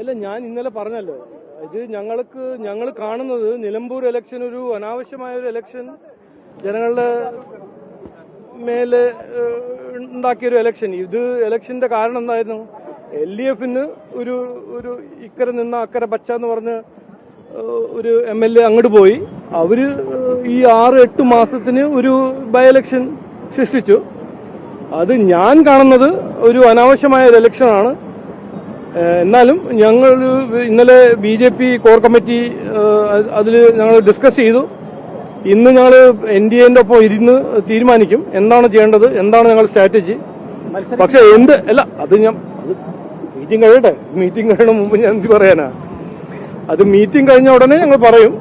അല്ല ഞാൻ ഇന്നലെ പറഞ്ഞല്ലോ. ഇത് ഞങ്ങൾക്ക് ഞങ്ങൾ കാണുന്നത് നിലമ്പൂർ ഇലക്ഷൻ ഒരു അനാവശ്യമായ ഒരു ഇലക്ഷൻ ജനങ്ങളുടെ മേലെ ഉണ്ടാക്കിയൊരു ഇലക്ഷൻ ഇത് ഇലക്ഷന്റെ കാരണം എന്തായിരുന്നു? എൽ ഡി എഫിന് ഒരു ഒരു ഇക്കരെ നിന്ന അക്കരെ പച്ച എന്ന് പറഞ്ഞ് ഒരു എം എൽ എ അങ്ങോട്ട് പോയി. അവർ ഈ ആറ് എട്ട് മാസത്തിന് ഒരു ബൈ ഇലക്ഷൻ സൃഷ്ടിച്ചു. അത് ഞാൻ കാണുന്നത് ഒരു അനാവശ്യമായ ഒരു ഇലക്ഷനാണ് എന്നാലും ഞങ്ങൾ ഇന്നലെ B J P core committee അതിൽ ഞങ്ങൾ ഡിസ്കസ് ചെയ്തു. ഇന്ന് ഞങ്ങൾ എൻ ഡി എന്റെ ഒപ്പം ഇരുന്ന് തീരുമാനിക്കും എന്താണ് ചെയ്യേണ്ടത് എന്താണ് ഞങ്ങൾ സ്ട്രാറ്റജി. പക്ഷെ എന്ത് അല്ല അത് ഞാൻ മീറ്റിംഗ് കഴിയട്ടെ മീറ്റിംഗ് കഴിയണ മുമ്പ് ഞാൻ എന്ത് പറയാനാ? അത് മീറ്റിംഗ് കഴിഞ്ഞ ഉടനെ ഞങ്ങൾ പറയും.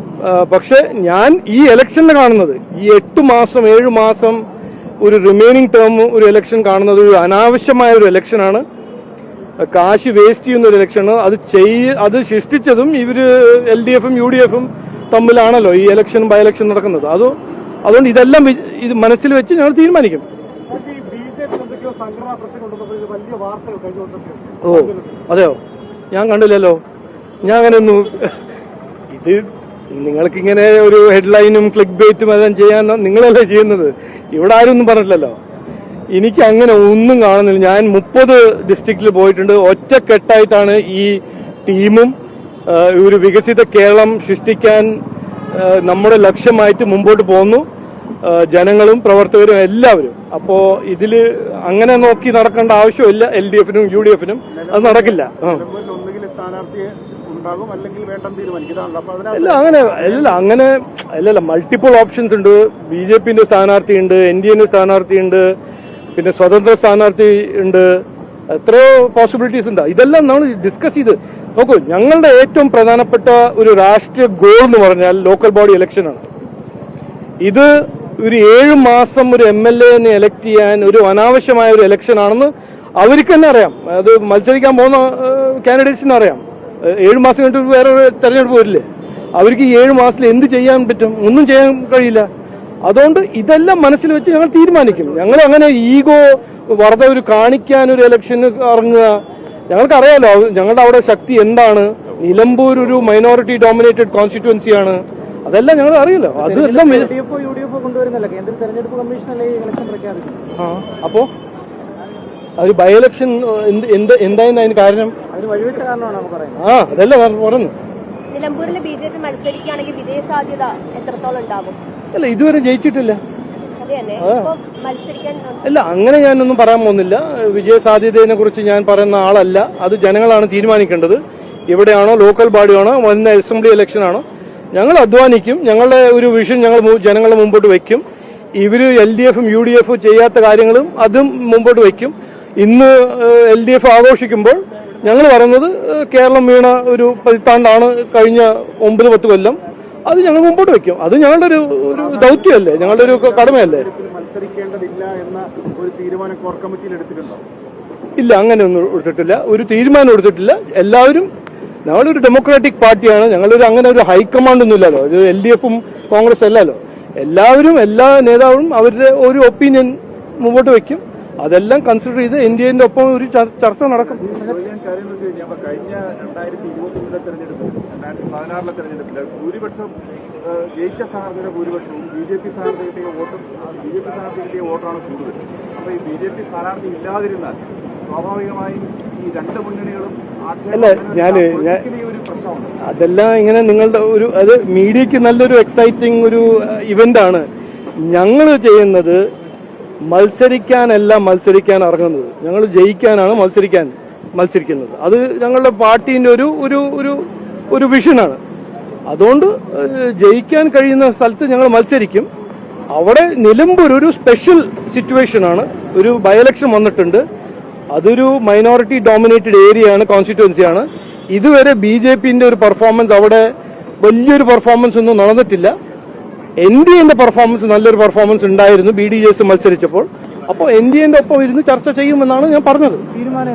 പക്ഷെ ഞാൻ ഈ ഇലക്ഷനിൽ കാണുന്നത് ഈ എട്ട് മാസം ഏഴ് മാസം ഒരു റിമൈനിങ് ടേം ഒരു ഇലക്ഷൻ കാണുന്നത് ഒരു അനാവശ്യമായ ഒരു ഇലക്ഷനാണ് കാശ് വേസ്റ്റ് ചെയ്യുന്ന ഒരു ഇലക്ഷന് അത് ചെയ് അത് സൃഷ്ടിച്ചതും ഇവർ എൽ ഡി എഫും യു ഡി എഫും തമ്മിലാണല്ലോ ഈ ഇലക്ഷൻ ബൈ ഇലക്ഷൻ നടക്കുന്നത്. അത് അതുകൊണ്ട് ഇതെല്ലാം ഇത് മനസ്സിൽ വെച്ച് ഞങ്ങൾ തീരുമാനിക്കും. ഓ അതെയോ? ഞാൻ കണ്ടില്ലല്ലോ. ഞാൻ അങ്ങനെ ഒന്നും ഇത് നിങ്ങൾക്കിങ്ങനെ ഒരു ഹെഡ്ലൈനും ക്ലിക്ക് ബേറ്റും എല്ലാം ചെയ്യാൻ നിങ്ങളല്ലേ ചെയ്യുന്നത്. ഇവിടെ ആരും ഒന്നും പറഞ്ഞിട്ടില്ലല്ലോ. എനിക്ക് അങ്ങനെ ഒന്നും കാണുന്നില്ല. ഞാൻ മുപ്പത് ഡിസ്ട്രിക്റ്റിൽ പോയിട്ടുണ്ട്. ഒറ്റക്കെട്ടായിട്ടാണ് ഈ ടീമും ഒരു വികസിത കേരളം സൃഷ്ടിക്കാൻ നമ്മുടെ ലക്ഷ്യമായിട്ട് മുമ്പോട്ട് പോകുന്നു. ജനങ്ങളും പ്രവർത്തകരും എല്ലാവരും. അപ്പോൾ ഇതിൽ അങ്ങനെ നോക്കി നടക്കേണ്ട ആവശ്യമില്ല. എൽ ഡി എഫിനും യു ഡി എഫിനും. അത് നടക്കില്ല. അല്ല അങ്ങനെ അല്ലല്ല അങ്ങനെ അല്ലല്ല മൾട്ടിപ്പിൾ ഓപ്ഷൻസ് ഉണ്ട്. ബി ജെ പിന്റെ സ്ഥാനാർത്ഥിയുണ്ട് എൻ ഡി എന്റെ സ്ഥാനാർത്ഥി ഉണ്ട് പിന്നെ സ്വതന്ത്ര സ്ഥാനാർത്ഥി ഉണ്ട്. എത്രയോ പോസിബിലിറ്റീസ് ഉണ്ട്. ഇതെല്ലാം നമ്മൾ ഡിസ്കസ് ചെയ്ത് നോക്കൂ ഞങ്ങളുടെ ഏറ്റവും പ്രധാനപ്പെട്ട ഒരു രാഷ്ട്രീയ ഗോൾ എന്ന് പറഞ്ഞാൽ ലോക്കൽ ബോഡി ഇലക്ഷനാണ് ഇത് ഒരു ഏഴ് മാസം ഒരു എം എൽ എനെ എലക്ട് ചെയ്യാൻ ഒരു അനാവശ്യമായ ഒരു ഇലക്ഷൻ ആണെന്ന് അവർക്ക് തന്നെ അറിയാം. അത് മത്സരിക്കാൻ പോകുന്ന കാൻഡിഡേറ്റ്സിന് അറിയാം. ഏഴ് മാസം കഴിഞ്ഞിട്ട് വേറെ തെരഞ്ഞെടുപ്പ് വരില്ലേ? അവർക്ക് ഈ ഏഴ് മാസത്തിൽ എന്ത് ചെയ്യാൻ പറ്റും? ഒന്നും ചെയ്യാൻ കഴിയില്ല. അതുകൊണ്ട് ഇതെല്ലാം മനസ്സിൽ വെച്ച് ഞങ്ങൾ തീരുമാനിക്കും. ഞങ്ങൾ അങ്ങനെ ഈഗോ വെറുതെ ഒരു കാണിക്കാൻ ഒരു ഇലക്ഷന് ഇറങ്ങുക. ഞങ്ങൾക്കറിയാലോ ഞങ്ങളുടെ അവിടെ ശക്തി എന്താണ്? നിലമ്പൂർ ഒരു മൈനോറിറ്റി ഡോമിനേറ്റഡ് കോൺസ്റ്റിറ്റ്യുവൻസിയാണ് അതെല്ലാം ഞങ്ങൾ അറിയില്ല. അത് എല്ലാം അപ്പോ ഒരു ബൈ ഇലക്ഷൻ എന്ത് എന്ത് എന്തായിരുന്നു അതിന് കാരണം? ആ അതല്ല പറഞ്ഞു നിലമ്പൂരിൽ ബി ജെ പി മത്സരിക്കുകയാണെങ്കിൽ വിജയ സാധ്യത എത്രത്തോളം ഉണ്ടാകും? അല്ല ഇതുവരെ ജയിച്ചിട്ടില്ല. അല്ല അങ്ങനെ ഞാനൊന്നും പറയാൻ പോകുന്നില്ല. വിജയ സാധ്യതയെ കുറിച്ച് ഞാൻ പറയുന്ന ആളല്ല. അത് ജനങ്ങളാണ് തീരുമാനിക്കേണ്ടത്. എവിടെയാണോ ലോക്കൽ ബോഡിയാണോ വന്ന അസംബ്ലി ഇലക്ഷൻ ആണോ? ഞങ്ങൾ അധ്വാനിക്കും. ഞങ്ങളുടെ ഒരു വിഷൻ ഞങ്ങൾ ജനങ്ങളെ മുമ്പോട്ട് വെക്കും. ഇവർ എൽ ഡി എഫും യു ഡി എഫും ചെയ്യാത്ത കാര്യങ്ങളും അതും മുമ്പോട്ട് വെക്കും. ഇന്ന് എൽ ഡി എഫ് ആഘോഷിക്കുമ്പോൾ ഞങ്ങൾ പറയുന്നത് കേരളം വീണ ഒരു പതിറ്റാണ്ടാണ് കഴിഞ്ഞ ഒമ്പത് പത്ത് കൊല്ലം. അത് ഞങ്ങൾ മുമ്പോട്ട് വെക്കും. അത് ഞങ്ങളുടെ ഒരു ഒരു ദൗത്യമല്ലേ ഞങ്ങളുടെ ഒരു കടമയല്ലേ. ഇല്ല അങ്ങനെ ഒന്നും എടുത്തിട്ടില്ല. ഒരു തീരുമാനം എടുത്തിട്ടില്ല. എല്ലാവരും ഞങ്ങളൊരു ഡെമോക്രാറ്റിക് പാർട്ടിയാണ്. ഞങ്ങളൊരു അങ്ങനെ ഒരു ഹൈക്കമാൻഡ് ഒന്നും ഇല്ലല്ലോ. ഇത് എൽ ഡി എഫും കോൺഗ്രസ് അല്ലല്ലോ. എല്ലാവരും എല്ലാ നേതാവും അവരുടെ ഒരു ഒപ്പീനിയൻ മുമ്പോട്ട് വെക്കും. അതെല്ലാം കൺസിഡർ ചെയ്ത് എന്റെ ഒപ്പം ഒരു ചർച്ച നടക്കും. കഴിഞ്ഞ രണ്ടായിരത്തി ഇരുപത്തിയൊന്നിലെ തെരഞ്ഞെടുപ്പിൽ രണ്ടായിരത്തി പതിനാറിലെ തെരഞ്ഞെടുപ്പിൽ ഭൂരിപക്ഷം ജയിച്ച സ്ഥാനാർത്ഥിയുടെ ഭൂരിപക്ഷവും ബി ജെ പി സ്ഥാനാർത്ഥി കിട്ടിയ വോട്ടും ബി ജെ പി സ്ഥാനാർത്ഥി വോട്ടാണ് കൂടുതൽ. അപ്പോൾ ഈ ബി ജെ പി സ്ഥാനാർത്ഥി ഇല്ലാതിരുന്നാൽ സ്വാഭാവികമായും ഈ രണ്ട് മുന്നണികളും അല്ല, ഞാൻ ഞാൻ- അതെല്ലാം ഇങ്ങനെ നിങ്ങളുടെ ഒരു അത് മീഡിയക്ക് നല്ലൊരു എക്സൈറ്റിംഗ് ഒരു ഇവന്റ് ആണ്. ഞങ്ങൾ ചെയ്യുന്നത് മത്സരിക്കാനല്ല മത്സരിക്കാൻ ഇറങ്ങുന്നത്. ഞങ്ങൾ ജയിക്കാനാണ് മത്സരിക്കാൻ മത്സരിക്കുന്നത്. അത് ഞങ്ങളുടെ പാർട്ടീന്റെ ഒരു ഒരു ഒരു ഒരു വിഷനാണ്. അതുകൊണ്ട് ജയിക്കാൻ കഴിയുന്ന സ്ഥലത്ത് ഞങ്ങൾ മത്സരിക്കും. അവിടെ നിലമ്പൂർ ഒരു സ്പെഷ്യൽ സിറ്റുവേഷനാണ് ഒരു ബൈ വന്നിട്ടുണ്ട്. അതൊരു മൈനോറിറ്റി ഡോമിനേറ്റഡ് ഏരിയയാണ് കോൺസ്റ്റിറ്റ്യുവൻസിയാണ് ഇതുവരെ ബി ജെ പിന്റെ ഒരു പെർഫോമൻസ് അവിടെ വലിയൊരു പെർഫോമൻസ് ഒന്നും നടന്നിട്ടില്ല. എൻ ഡി എന്റെ പെർഫോമൻസ് നല്ലൊരു പെർഫോമൻസ് ഉണ്ടായിരുന്നു. ബി ഡി എസ് മത്സരിച്ചപ്പോൾ. അപ്പോൾ എൻ ഡി എന്റെ ഒപ്പം ഇരുന്ന് ചർച്ച ചെയ്യുമെന്നാണ് ഞാൻ പറഞ്ഞത്. തീരുമാനം